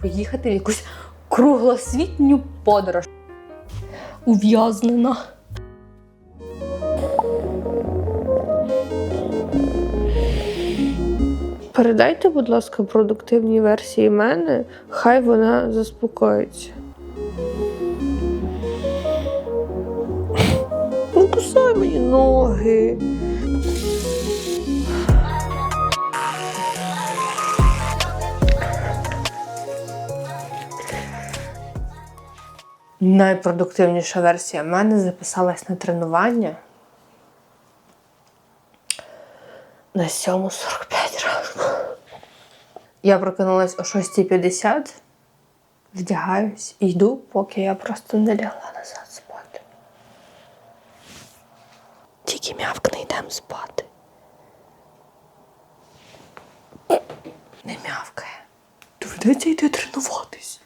поїхати в якусь круглосвітню подорож. Ув'язнена. Передайте, будь ласка, продуктивній версії мене, хай вона заспокоїться. Ну, кусай мені ноги. Найпродуктивніша версія мене записалась на тренування на 7.45 ранку. Я прокинулась о 6.50, вдягаюсь і йду, поки я просто не лягла назад спати. Тільки м'явкне йдемо спати. Не м'явкає. Доведеться йти тренуватись.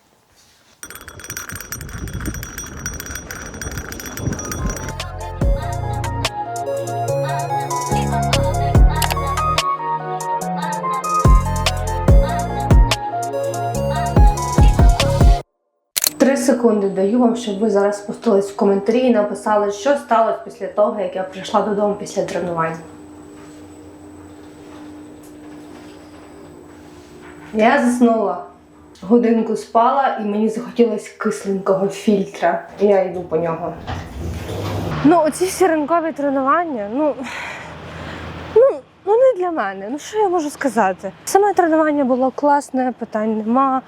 Секунди даю вам, щоб ви зараз спустились в коментарі і написали, що сталося після того, як я прийшла додому після тренувань. Я заснула. Годинку спала і мені захотілося кисленького фільтра. Я йду по нього. Ну, оці всі ранкові тренування, ну, ну, ну не для мене. Ну що я можу сказати? Саме тренування було класне, питань нема.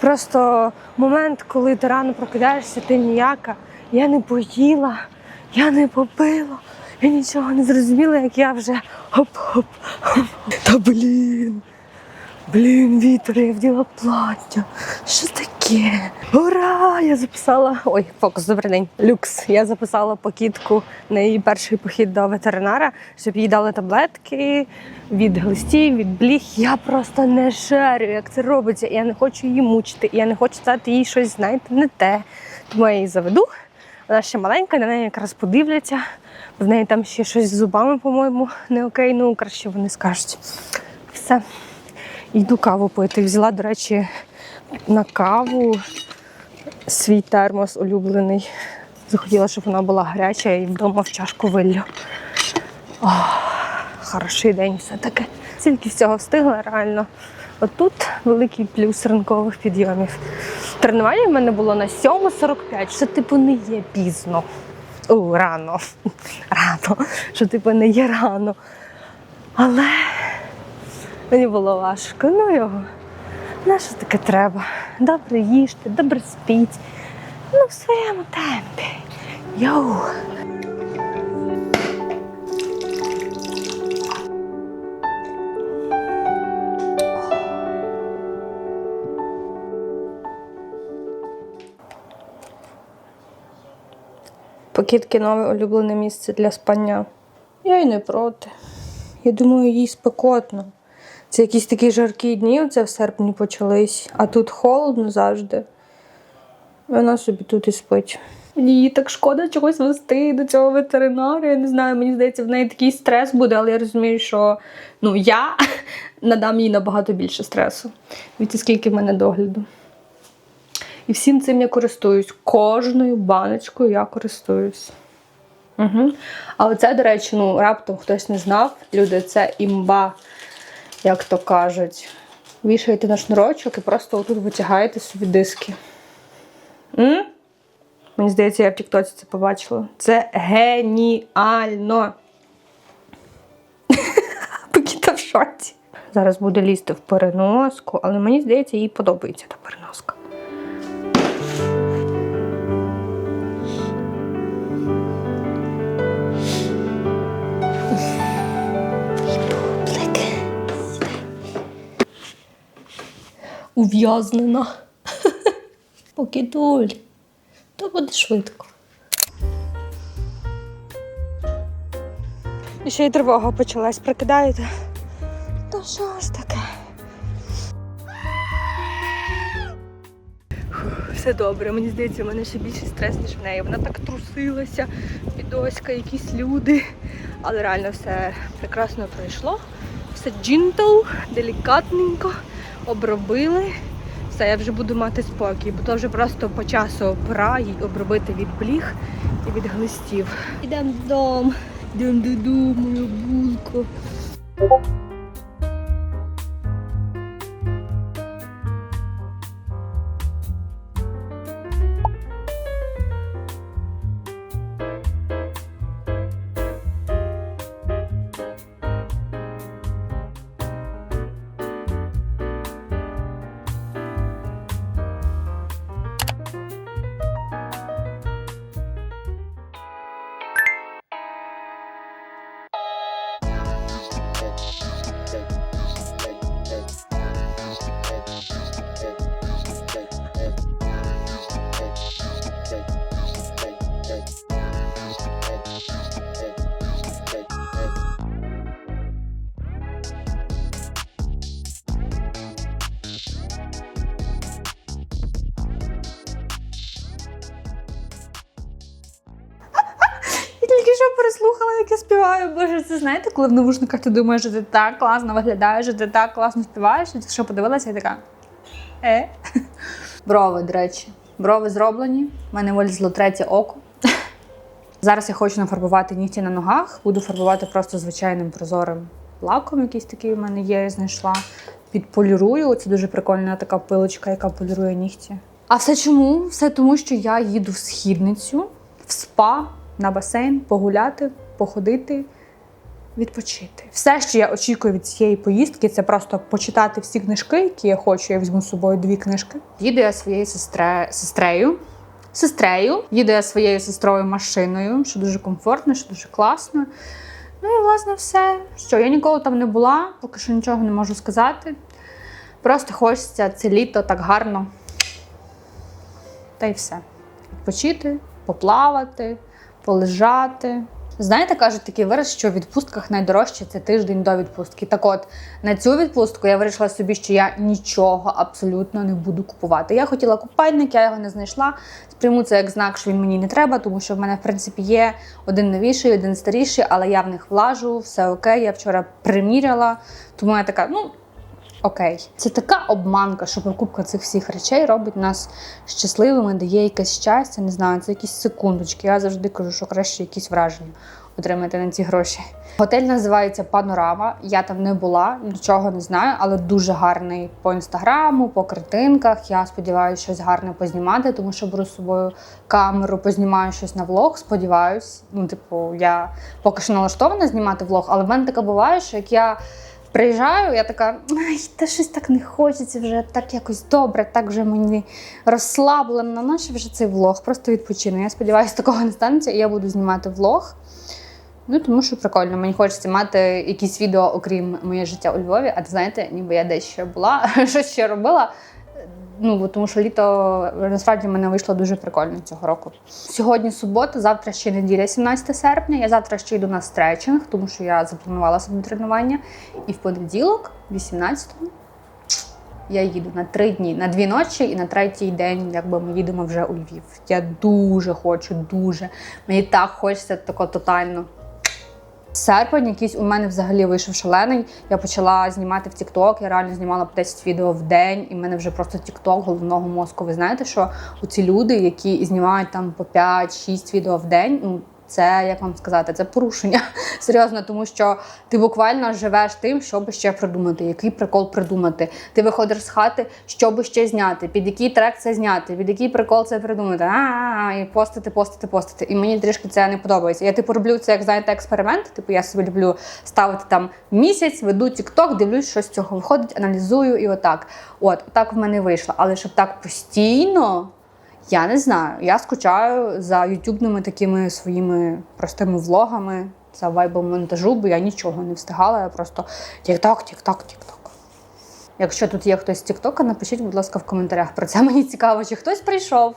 Просто момент, коли ти рано прокидаєшся, ти ніяка. Я не поїла, я не попила, я нічого не зрозуміла, як я вже хоп-хоп. Та блін. Блін, вітер, я вділа плаття. Що таке? Ура! Я записала. Ой, фокус, добрий день. Люкс. Я записала покітку на її перший похід до ветеринара, щоб їй дали таблетки від глистів, від бліг. Я просто не шарю, як це робиться. Я не хочу її мучити. Я не хочу дати їй щось, знаєте, не те. Тому я її заведу. Вона ще маленька, на неї якраз подивляться. В неї там ще щось з зубами, по-моєму, не окей. Ну, краще вони скажуть. Все. Йду каву пити. Взяла, до речі, на каву свій термос улюблений. Захотіла, щоб вона була гаряча і вдома в чашку виллю. О, хороший день все-таки. Стільки всього встигла реально. Отут великий плюс ранкових підйомів. Тренування в мене було на 7.45, що типу не є пізно. О, рано. Рано. Що типу не є рано. Але Мені було важко. Ну його. На що таке треба? Добре їжте, добре спіть. Ну, в своєму темпі. Йоу. Покидки нове улюблене місце для спання. Я й не проти. Я думаю, їй спекотно. Це якісь такі жаркі дні, оце в серпні почались, а тут холодно завжди. І Вона собі тут і спить. Мені так шкода чогось вести до цього ветеринара. Я не знаю, мені здається, в неї такий стрес буде, але я розумію, що ну, я надам їй набагато більше стресу. Від скільки в мене догляду. І всім цим я користуюсь. Кожною баночкою я користуюсь. Угу. А оце, до речі, ну раптом хтось не знав. Люди, це імба, як то кажуть. Вішаєте на шнурочок і просто отут витягаєте собі диски. М? Мені здається, я в Тіктоці це побачила. Це геніально. Покіта в шоці. Зараз буде лізти в переноску, але мені здається, їй подобається та переноска. Ув'язнена. Покидуль, то буде швидко. І ще й тривога почалась, прикидаєте? Та що ж таке? Все добре, мені здається, у мене ще більший стрес, ніж в неї. Вона так трусилася, підоська, якісь люди. Але реально все прекрасно пройшло. Все джинтл, делікатненько обробили. все, я вже буду мати спокій, бо то вже просто по часу пора їй обробити від пліг і від глистів. Ідемо додому, йдемо додому, моя булка. Співаю. Боже, це знаєте, коли в навушниках ти думаєш, що ти так класно виглядаєш, що ти так класно співаєш, і що подивилася, і така. Е? Брови, до речі. Брови зроблені. У мене вилізло третє око. Зараз я хочу нафарбувати нігті на ногах. Буду фарбувати просто звичайним прозорим лаком, якийсь такий у мене є, знайшла. Підполірую. Це дуже прикольна така пилочка, яка полірує нігті. А все чому? Все тому, що я їду в східницю, в спа, на басейн, погуляти, походити, відпочити. Все, що я очікую від цієї поїздки, це просто почитати всі книжки, які я хочу. Я візьму з собою дві книжки. Їду я своєю сестре... сестрею. Сестрею, їду я своєю сестрою машиною, що дуже комфортно, що дуже класно. Ну і власне все. Що я ніколи там не була, поки що нічого не можу сказати. Просто хочеться це літо так гарно. Та й все. Відпочити, поплавати, полежати. Знаєте, кажуть такий вираз, що в відпустках найдорожче це тиждень до відпустки. Так от, на цю відпустку я вирішила собі, що я нічого абсолютно не буду купувати. Я хотіла купальник, я його не знайшла. Сприйму це як знак, що він мені не треба, тому що в мене, в принципі, є один новіший, один старіший, але я в них влажу, все окей. Я вчора приміряла, тому я така, ну. Окей, це така обманка, що покупка цих всіх речей робить нас щасливими, дає якесь щастя. Не знаю, це якісь секундочки. Я завжди кажу, що краще якісь враження отримати на ці гроші. Готель називається Панорама. Я там не була, нічого не знаю, але дуже гарний по інстаграму, по картинках. Я сподіваюся, щось гарне познімати, тому що беру з собою камеру, познімаю щось на влог. Сподіваюсь. Ну, типу, я поки що налаштована знімати влог, але в мене таке буває, що як я. Приїжджаю, я така, ай, та щось так не хочеться вже, так якось добре, так вже мені розслаблено. Наше вже цей влог, просто відпочину. Я сподіваюся, такого не станеться, і я буду знімати влог. Ну, тому що прикольно, мені хочеться мати якісь відео, окрім моє життя у Львові, а знаєте, ніби я десь ще була, щось ще робила. Ну, тому що літо насправді в мене вийшло дуже прикольно цього року. Сьогодні субота, завтра ще неділя, 17 серпня. Я завтра ще йду на стретчинг, тому що я запланувала собі тренування. І в понеділок, 18-го, я їду на три дні, на дві ночі і на третій день, якби ми їдемо вже у Львів. Я дуже хочу, дуже. Мені так хочеться тако тотально. Серпень якийсь у мене взагалі вийшов шалений. Я почала знімати в Тікток, я реально знімала по 10 відео в день, і в мене вже просто Тікток головного мозку. Ви знаєте, що ці люди, які знімають там по 5-6 відео в день, ну це як вам сказати, це порушення. Серйозно, тому що ти буквально живеш тим, щоб ще придумати, який прикол придумати. Ти виходиш з хати, щоб ще зняти, під який трек це зняти, під який прикол це придумати. А-а-а, і постити, постити, постити. І мені трішки це не подобається. Я типу роблю це, як знаєте, експеримент. Типу, я собі люблю ставити там місяць, веду TikTok, дивлюсь, що з цього виходить, аналізую і отак. От, так в мене вийшло. Але щоб так постійно. Я не знаю. Я скучаю за ютубними такими своїми простими влогами, за вайбом монтажу, бо я нічого не встигала. Я просто тік-ток, тік-ток, тік-ток. Якщо тут є хтось з Тіктока, напишіть, будь ласка, в коментарях про це. Мені цікаво, чи хтось прийшов.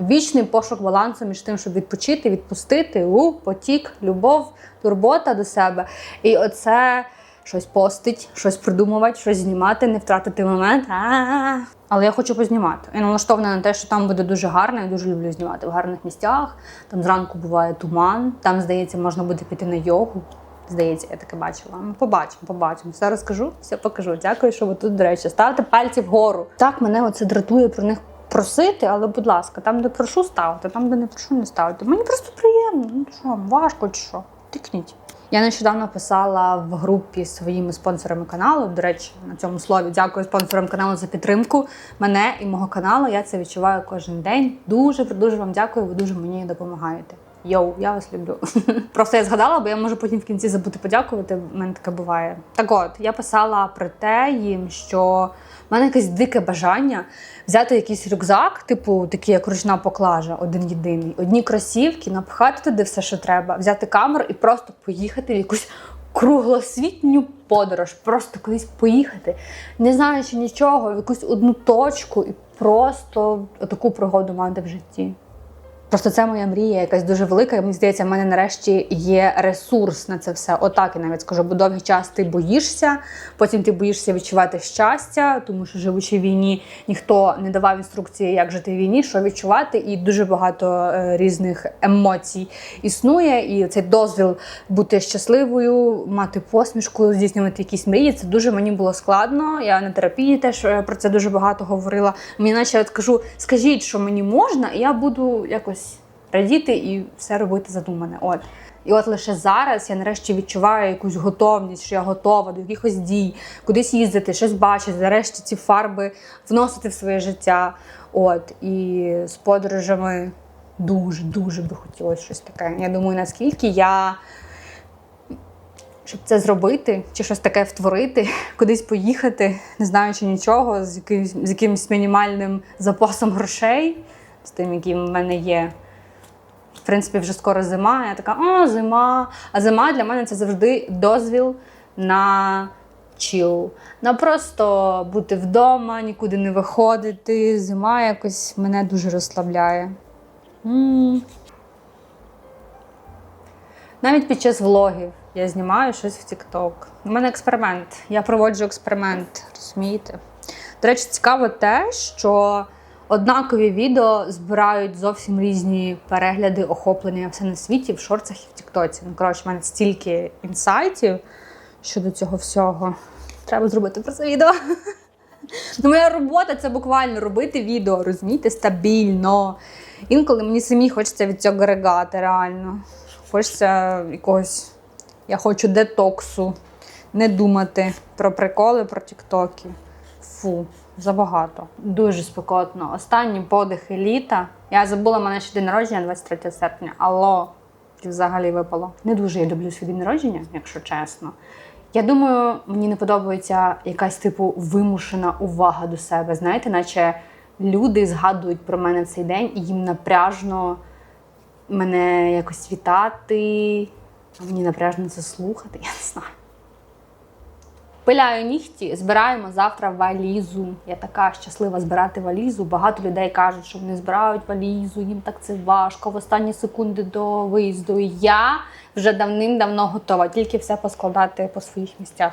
Вічний пошук балансу між тим, щоб відпочити, відпустити, у, потік, любов, турбота до себе. І оце щось постить, щось придумувати, щось знімати, не втратити момент. А-а-а. Але я хочу познімати. Я налаштована на те, що там буде дуже гарно. Я дуже люблю знімати в гарних місцях. Там зранку буває туман. Там, здається, можна буде піти на йогу. Здається, я таке бачила. Ну, побачимо, побачимо. Все розкажу, все покажу. Дякую, що ви тут, до речі. Ставте пальці вгору. Так, мене оце дратує про них просити, але будь ласка, там, де прошу ставити, там, де не прошу, не ставити. Мені просто приємно. Ну що, важко чи що? Тикніть. Я нещодавно писала в групі своїми спонсорами каналу. До речі, на цьому слові дякую спонсорам каналу за підтримку мене і мого каналу. Я це відчуваю кожен день. Дуже дуже вам дякую. Ви дуже мені допомагаєте. Йоу, я вас люблю. Просто я згадала, бо я можу потім в кінці забути подякувати. У мене таке буває. Так от, я писала про те їм, що в мене якесь дике бажання взяти якийсь рюкзак, типу такий як ручна поклажа, один єдиний, одні кросівки, напхати туди все, що треба, взяти камеру і просто поїхати в якусь круглосвітню подорож, просто кудись поїхати, не знаючи нічого, в якусь одну точку і просто таку пригоду мати в житті. Просто це моя мрія, якась дуже велика. І мені здається, в мене нарешті є ресурс на це все. Отак я навіть скажу, бо довгий час ти боїшся, потім ти боїшся відчувати щастя, тому що живучи в війні, ніхто не давав інструкції, як жити в війні, що відчувати, і дуже багато е, різних емоцій існує. І цей дозвіл бути щасливою, мати посмішку, здійснювати якісь мрії. Це дуже мені було складно. Я на терапії теж е, про це дуже багато говорила. Мені наче я кажу, скажіть, що мені можна, і я буду якось радіти і все робити задумане. От. І от лише зараз я нарешті відчуваю якусь готовність, що я готова до якихось дій, кудись їздити, щось бачити, нарешті ці фарби вносити в своє життя. От. І з подорожами дуже-дуже би хотілося щось таке. Я думаю, наскільки я. Щоб це зробити, чи щось таке втворити, кудись поїхати, не знаючи нічого, з якимсь, з якимось мінімальним запасом грошей, з тим, яким в мене є. В принципі, вже скоро зима. Я така, о, зима. А зима для мене це завжди дозвіл на чіл. На просто бути вдома, нікуди не виходити. Зима якось мене дуже розслабляє. м Навіть під час влогів я знімаю щось в TikTok. У мене експеримент. Я проводжу експеримент, розумієте? До речі, цікаво те, що однакові відео збирають зовсім різні перегляди, охоплення все на світі в шорцах і в Тіктоці. Ну, коротше, в мене стільки інсайтів щодо цього всього. Треба зробити про це відео. Ну, моя робота це буквально робити відео, розумієте, стабільно. Інколи мені самі хочеться від цього регати, реально. Хочеться якогось. Я хочу детоксу, не думати про приколи, про тіктоки. Фу, забагато. Дуже спекотно. Останні подихи літа. Я забула мене ще день народження 23 серпня. Алло, взагалі випало. Не дуже я люблю свій день народження, якщо чесно. Я думаю, мені не подобається якась типу вимушена увага до себе. Знаєте, наче люди згадують про мене цей день, і їм напряжно мене якось вітати, мені напряжно це слухати, я не знаю. Пиляю нігті, збираємо завтра валізу. Я така щаслива збирати валізу. Багато людей кажуть, що вони збирають валізу, їм так це важко в останні секунди до виїзду. Я вже давним-давно готова, тільки все поскладати по своїх місцях.